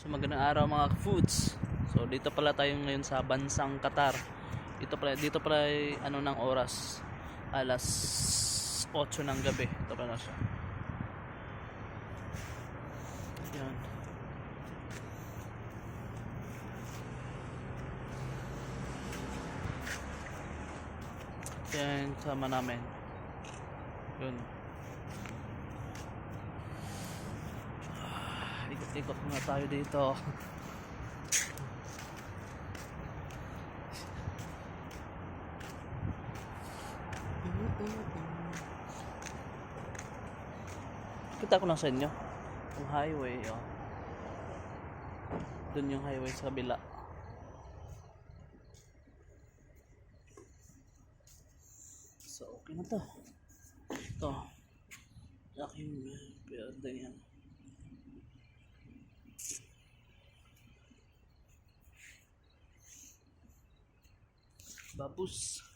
So magandang araw mga foods. So dito pala tayo ngayon sa bansang Qatar. Dito pala dito pala ano ng oras alas 8 ng gabi. Ito pala siya. Yan. Yan sama namin. Yun. Ikot-ikot muna tayo dito. Kita ko lang sa inyo. Yung highway, oh. Doon yung highway sa kabila. So, okay na to. Ito. Aking building yan. Babus.